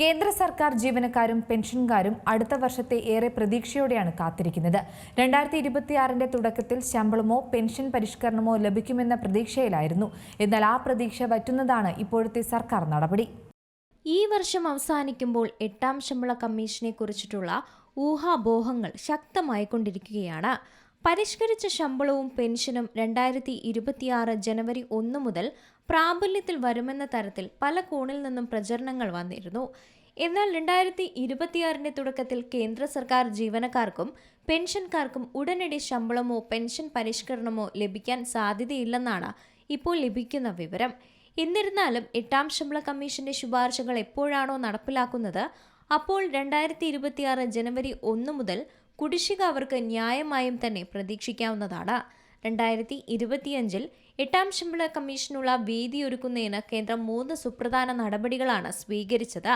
കേന്ദ്ര സർക്കാർ ജീവനക്കാരും പെൻഷൻകാരും അടുത്ത വർഷത്തെ ഏറെ പ്രതീക്ഷയോടെയാണ് കാത്തിരിക്കുന്നത്. രണ്ടായിരത്തി ഇരുപത്തിയാറിന്റെ തുടക്കത്തിൽ ശമ്പളമോ പെൻഷൻ പരിഷ്കരണമോ ലഭിക്കുമെന്ന പ്രതീക്ഷയിലായിരുന്നു. എന്നാൽ ആ പ്രതീക്ഷ വറ്റുന്നതാണ് ഇപ്പോഴത്തെ സർക്കാർ നടപടി. ഈ വർഷം അവസാനിക്കുമ്പോൾ എട്ടാം ശമ്പള കമ്മീഷനെ കുറിച്ചിട്ടുള്ള ഊഹാബോഹങ്ങൾ ശക്തമായിക്കൊണ്ടിരിക്കുകയാണ് പരിഷ്കരിച്ച ശമ്പളവും പെൻഷനും രണ്ടായിരത്തി ഇരുപത്തിയാറ് ജനുവരി ഒന്ന് മുതൽ പ്രാബല്യത്തിൽ വരുമെന്ന തരത്തിൽ പല കോണിൽ നിന്നും പ്രചരണങ്ങൾ വന്നിരുന്നു. എന്നാൽ രണ്ടായിരത്തി ഇരുപത്തിയാറിന്റെ തുടക്കത്തിൽ കേന്ദ്ര സർക്കാർ ജീവനക്കാർക്കും പെൻഷൻകാർക്കും ഉടനടി ശമ്പളമോ പെൻഷൻ പരിഷ്കരണമോ ലഭിക്കാൻ സാധ്യതയില്ലെന്നാണ് ഇപ്പോൾ ലഭിക്കുന്ന വിവരം. എന്നിരുന്നാലും എട്ടാം ശമ്പള കമ്മീഷന്റെ ശുപാർശകൾ എപ്പോഴാണോ നടപ്പിലാക്കുന്നത് അപ്പോൾ രണ്ടായിരത്തി ഇരുപത്തിയാറ് ജനുവരി ഒന്ന് മുതൽ കുടിശ്ശിക അവർക്ക് ന്യായമായും തന്നെ പ്രതീക്ഷിക്കാവുന്നതാണ്. രണ്ടായിരത്തി ഇരുപത്തിയഞ്ചിൽ എട്ടാം ശമ്പള കമ്മീഷനുള്ള വേദി ഒരുക്കുന്നതിന് കേന്ദ്രം മൂന്ന് സുപ്രധാന നടപടികളാണ് സ്വീകരിച്ചത്.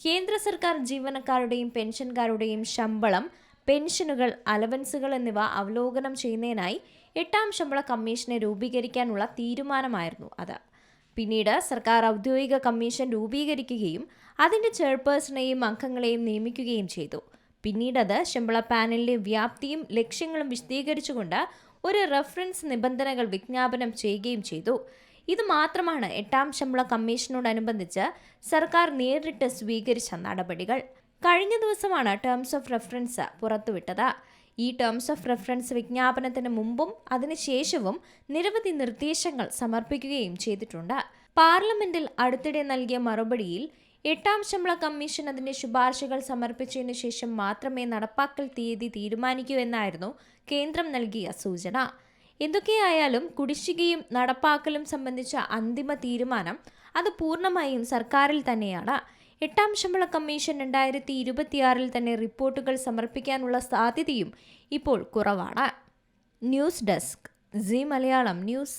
കേന്ദ്ര സർക്കാർ ജീവനക്കാരുടെയും പെൻഷൻകാരുടെയും ശമ്പളം പെൻഷനുകൾ അലവൻസുകൾ എന്നിവ അവലോകനം ചെയ്യുന്നതിനായി എട്ടാം ശമ്പള കമ്മീഷനെ രൂപീകരിക്കാനുള്ള തീരുമാനമായിരുന്നു അത്. പിന്നീട് സർക്കാർ ഔദ്യോഗിക കമ്മീഷൻ രൂപീകരിക്കുകയും അതിന്റെ ചെയർപേഴ്സണെയും അംഗങ്ങളെയും നിയമിക്കുകയും ചെയ്തു. പിന്നീട് അത് ശമ്പള പാനലിലെ വ്യാപ്തിയും ലക്ഷ്യങ്ങളും വിശദീകരിച്ചുകൊണ്ട് ഒരു റഫറൻസ് നിബന്ധനകൾ വിജ്ഞാപനം ചെയ്യുകയും ചെയ്തു. ഇത് മാത്രമാണ് എട്ടാം ശമ്പള കമ്മീഷനോടനുബന്ധിച്ച് സർക്കാർ നേരിട്ട് സ്വീകരിച്ച നടപടികൾ. കഴിഞ്ഞ ദിവസമാണ് ടേംസ് ഓഫ് റെഫറൻസ് പുറത്തുവിട്ടത്. ഈ ടേംസ് ഓഫ് റെഫറൻസ് വിജ്ഞാപനത്തിന് മുമ്പും അതിനുശേഷവും നിരവധി നിർദ്ദേശങ്ങൾ സമർപ്പിക്കുകയും ചെയ്തിട്ടുണ്ട്. പാർലമെന്റിൽ അടുത്തിടെ നൽകിയ മറുപടിയിൽ എട്ടാം ശമ്പള കമ്മീഷൻ അതിന്റെ ശുപാർശകൾ സമർപ്പിച്ചതിനു ശേഷം മാത്രമേ നടപ്പാക്കൽ തീയതി തീരുമാനിക്കൂ എന്നായിരുന്നു കേന്ദ്രം നൽകിയ സൂചന. എന്തൊക്കെയായാലും കുടിശ്ശികയും നടപ്പാക്കലും സംബന്ധിച്ച അന്തിമ തീരുമാനം അത് പൂർണമായും സർക്കാരിൽ തന്നെയാണ്. എട്ടാം ശമ്പള കമ്മീഷൻ രണ്ടായിരത്തി ഇരുപത്തിയാറിൽ തന്നെ റിപ്പോർട്ടുകൾ സമർപ്പിക്കാനുള്ള സാധ്യതയും ഇപ്പോൾ കുറവാണ്. News desk C Malayalam news.